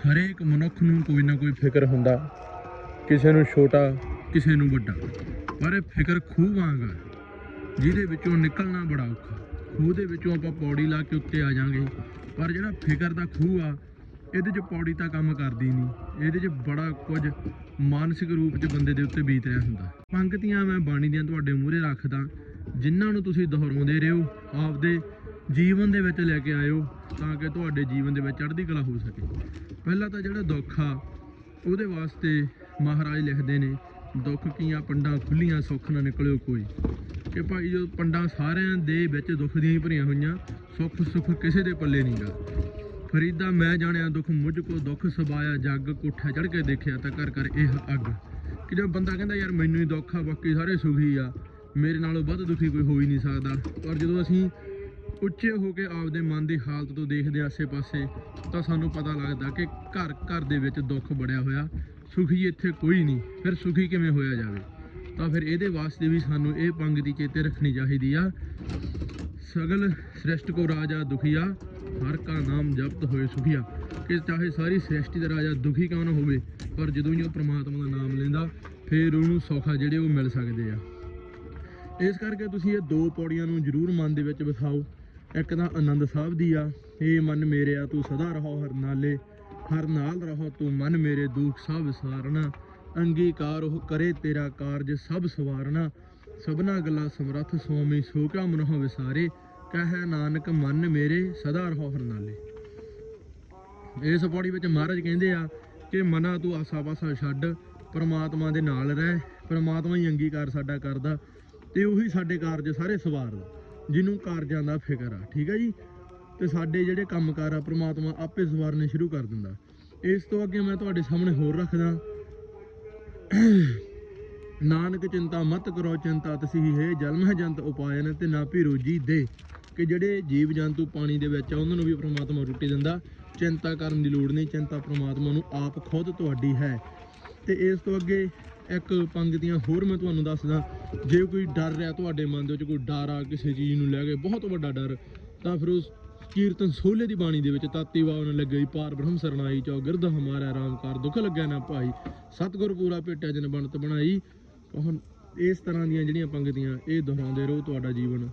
ਹਰੇਕ ਮਨੁੱਖ ਨੂੰ ਕੋਈ ਨਾ ਕੋਈ ਫਿਕਰ ਹੁੰਦਾ। ਕਿਸੇ ਨੂੰ ਛੋਟਾ, ਕਿਸੇ ਨੂੰ ਵੱਡਾ। ਪਰ ਇਹ ਫਿਕਰ ਖੂਹ ਵਾਂਗ ਆ, ਜਿਹਦੇ ਵਿੱਚੋਂ ਨਿਕਲਣਾ ਬੜਾ ਔਖਾ। ਖੂਹ ਦੇ ਵਿੱਚੋਂ ਆਪਾਂ ਪੌੜੀ ਲਾ ਕੇ ਉੱਤੇ ਆ ਜਾਾਂਗੇ। ਪਰ ਜਿਹੜਾ ਫਿਕਰ ਦਾ ਖੂਹ ਆ, ਇਹਦੇ 'ਚ ਪੌੜੀ ਤਾਂ ਕੰਮ ਕਰਦੀ ਨਹੀਂ। ਇਹਦੇ 'ਚ ਬੜਾ ਕੁਝ ਮਾਨਸਿਕ ਰੂਪ 'ਚ ਬੰਦੇ ਦੇ ਉੱਤੇ ਬੀਤ ਰਿਹਾ ਹੁੰਦਾ। ਪੰਕਤੀਆਂ ਮੈਂ ਬਾਣੀ ਦੀਆਂ ਤੁਹਾਡੇ ਮੂਹਰੇ ਰੱਖਦਾ। ਜਿਨ੍ਹਾਂ ਨੂੰ ਤੁਸੀਂ ਦੁਹਰਾਉਂਦੇ ਰਹੋ ਆਪਦੇ ਜੀਵਨ ਦੇ ਵਿੱਚ ਲੈ ਕੇ ਆਇਓ ਤਾਂ ਕਿ ਤੁਹਾਡੇ ਜੀਵਨ ਦੇ ਵਿੱਚ ਚੜ੍ਹਦੀ ਕਲਾ ਹੋ ਸਕੇ। ਪਹਿਲਾਂ ਤਾਂ ਜਿਹੜਾ ਦੁੱਖ ਆ, ਉਹਦੇ ਵਾਸਤੇ ਮਹਾਰਾਜ ਲਿਖਦੇ ਨੇ, ਦੁੱਖ ਕੀਆਂ ਪੰਡਾਂ ਖੁੱਲੀਆਂ, ਸੁੱਖ ਨਾ ਨਿਕਲਿਓ ਕੋਈ। ਕਿ ਭਾਈ ਜੋ ਪੰਡਾਂ ਸਾਰਿਆਂ ਦੇ ਵਿੱਚ ਦੁੱਖ ਦੀਆਂ ਹੀ ਭਰੀਆਂ ਹੋਈਆਂ, ਸੁੱਖ ਸੁੱਖ ਕਿਸੇ ਦੇ ਪੱਲੇ ਨਹੀਂ ਗਾ। ਫਰੀਦਾ ਮੈਂ ਜਾਣਿਆ ਦੁੱਖ, ਮੁਝ ਕੋ ਦੁੱਖ ਸਬਾਇਆ, ਜੱਗ ਕੋਠਾ ਚੜ ਕੇ ਦੇਖਿਆ ਤਾਂ ਕਰ ਕਰ ਇਹ ਅੱਗ। ਕਿ ਜੋ ਬੰਦਾ ਕਹਿੰਦਾ, ਯਾਰ ਮੈਨੂੰ ਹੀ ਦੁੱਖ ਆ, ਬਾਕੀ ਸਾਰੇ ਸੁਖੀ ਆ, ਮੇਰੇ ਨਾਲੋਂ ਵੱਧ ਦੁਖੀ ਕੋਈ ਹੋ ਹੀ ਨਹੀਂ ਸਕਦਾ। ਪਰ ਜਦੋਂ ਅਸੀਂ ਉੱਚੇ ਹੋ ਕੇ ਆਪਦੇ ਮਨ ਦੀ ਹਾਲਤ ਤੋਂ ਦੇਖਦੇ ਆਸੇ-ਪਾਸੇ, ਤਾਂ ਸਾਨੂੰ ਪਤਾ ਲੱਗਦਾ ਕਿ ਘਰ ਘਰ ਦੇ ਵਿੱਚ ਦੁੱਖ ਬੜਿਆ ਹੋਇਆ, ਸੁਖੀ ਇੱਥੇ ਕੋਈ ਨਹੀਂ, ਫਿਰ ਸੁਖੀ ਕਿਵੇਂ ਹੋਇਆ ਜਾਵੇ? ਤਾਂ ਫਿਰ ਇਹਦੇ ਵਾਸਤੇ ਵੀ ਸਾਨੂੰ ਇਹ ਪੰਗ ਦੀ ਚੇਤੇ ਰੱਖਣੀ ਚਾਹੀਦੀ ਆ। ਸਗਲ ਸ੍ਰਿਸ਼ਟ ਕੋ ਰਾਜਾ ਦੁਖੀਆ, ਹਰ ਕਾ ਨਾਮ ਜਪਤ ਹੋਏ ਸੁਖੀਆ। ਕਿ ਚਾਹੇ ਸਾਰੀ ਸ੍ਰਿਸ਼ਟੀ ਦਾ ਰਾਜਾ ਦੁਖੀ ਕਿਉਂ ਨਾ ਹੋਵੇ, ਪਰ ਜਦੋਂ ਹੀ ਉਹ ਪ੍ਰਮਾਤਮਾ ਦਾ ਨਾਮ ਲੈਂਦਾ, ਫਿਰ ਉਹਨੂੰ ਸੌਖਾ ਜਿਹੜੇ ਉਹ ਮਿਲ ਸਕਦੇ ਆ। ਇਸ ਕਰਕੇ ਤੁਸੀਂ ਇਹ ਦੋ ਪੌੜੀਆਂ ਨੂੰ ਜ਼ਰੂਰ ਮਨ ਦੇ ਵਿੱਚ ਵਿਸਾਓ ਇੱਕ ਤਾਂ ਆਨੰਦ ਸਾਹਿਬ ਦੀ ਆ ਇਹ ਮਨ ਮੇਰਿਆ ਤੂੰ ਸਦਾ ਰਹੋ ਹਰ ਨਾਲੇ, ਹਰ ਨਾਲ ਰਹੋ ਤੂੰ ਮਨ ਮੇਰੇ ਦੁੱਖ ਸਭ ਵਿਸਾਰਨਾ ਅੰਗੀਕਾਰ ਉਹ ਕਰੇ ਤੇਰਾ ਕਾਰਜ ਸਭ ਸਵਾਰਨਾ ਸਭਨਾ ਗੱਲਾਂ ਸਮਰੱਥ ਸੁਆਮੀ ਸੋ ਕਿਆ ਮਨੋਹ ਵਿਸਾਰੇ ਕਹੈ ਨਾਨਕ ਮਨ ਮੇਰੇ, ਸਦਾ ਰਹੋ ਹਰ ਨਾਲੇ। ਇਸ ਪੌੜੀ ਵਿੱਚ ਮਹਾਰਾਜ ਕਹਿੰਦੇ ਆ ਕਿ ਮਨਾ ਤੂੰ ਆਸਾ ਪਾਸਾ ਛੱਡ, ਪਰਮਾਤਮਾ ਦੇ ਨਾਲ ਰਹਿ, ਪਰਮਾਤਮਾ ਹੀ ਅੰਗੀਕਾਰ ਸਾਡਾ ਕਰਦਾ, ਤੇ ਉਹੀ ਸਾਡੇ ਕਾਰਜ ਸਾਰੇ ਸਵਾਰਦਾ। ਜਿਹਨੂੰ ਕਾਰਜਾਂ ਦਾ ਫਿਕਰ ਆ, ਠੀਕ ਆ ਜੀ? ਤੇ ਸਾਡੇ ਜਿਹੜੇ ਕੰਮਕਾਰ ਆ, ਪ੍ਰਮਾਤਮਾ ਆਪੇ ਸਵਾਰਨੇ ਸ਼ੁਰੂ ਕਰ ਦਿੰਦਾ। ਇਸ ਤੋਂ ਅੱਗੇ ਮੈਂ ਤੁਹਾਡੇ ਸਾਹਮਣੇ ਹੋਰ ਰੱਖਦਾ। ਨਾਨਕ ਚਿੰਤਾ ਮਤ ਕਰੋ, ਚਿੰਤਾ ਤਸੀ ਹੈ ਜਨਮ ਹੈ ਜੰਤ ਉਪਾਇਨ, ਤੇ ਨਾ ਭੀ ਰੋਜੀ ਦੇ। ਕਿ ਜਿਹੜੇ ਜੀਵ ਜੰਤੂ ਪਾਣੀ ਦੇ ਵਿੱਚ ਆ, ਉਹਨਾਂ ਨੂੰ ਵੀ ਪ੍ਰਮਾਤਮਾ ਰੋਟੀ ਦਿੰਦਾ। ਚਿੰਤਾ ਕਰਨ ਦੀ ਲੋੜ ਨਹੀਂ, ਚਿੰਤਾ ਪ੍ਰਮਾਤਮਾ ਨੂੰ ਆਪ ਖੁਦ ਤੁਹਾਡੀ ਹੈ। ਤੇ ਇਸ ਤੋਂ ਅੱਗੇ ਇੱਕ ਪੰਗਤੀਆਂ ਹੋਰ ਮੈਂ ਤੁਹਾਨੂੰ ਦੱਸਦਾ। ਜੇ ਕੋਈ ਡਰ ਰਿਹਾ ਤੁਹਾਡੇ ਮਨ ਦੇ ਵਿੱਚ, ਕੋਈ ਡਰ ਆ ਕਿਸੇ ਚੀਜ਼ ਨੂੰ ਲੈ ਕੇ, ਬਹੁਤ ਵੱਡਾ ਡਰ, ਤਾਂ ਫਿਰ ਉਸ ਕੀਰਤਨ ਸੋਲੇ ਦੀ ਬਾਣੀ ਦੇ ਵਿੱਚ ਤਾਤੀ ਵਾਵਨ ਲੱਗਈ ਪਾਰ ਬ੍ਰਹਮ ਸਰਨਾਈ ਚੌ ਗਿਰਦ ਹਮਾਰਾ ਰਾਮ ਕਰ, ਦੁੱਖ ਲੱਗਿਆ ਨਾ ਭਾਈ। ਸਤਿਗੁਰ ਪੂਰਾ ਭੇਟਿਆ, ਜਨ ਬਣਤ ਬਣਾਈ। ਹੁਣ ਇਸ ਤਰ੍ਹਾਂ ਦੀਆਂ ਜਿਹੜੀਆਂ ਪੰਗਤੀਆਂ, ਇਹ ਦੁਹਰਾਉਂਦੇ ਰਹੋ ਤੁਹਾਡਾ ਜੀਵਨ।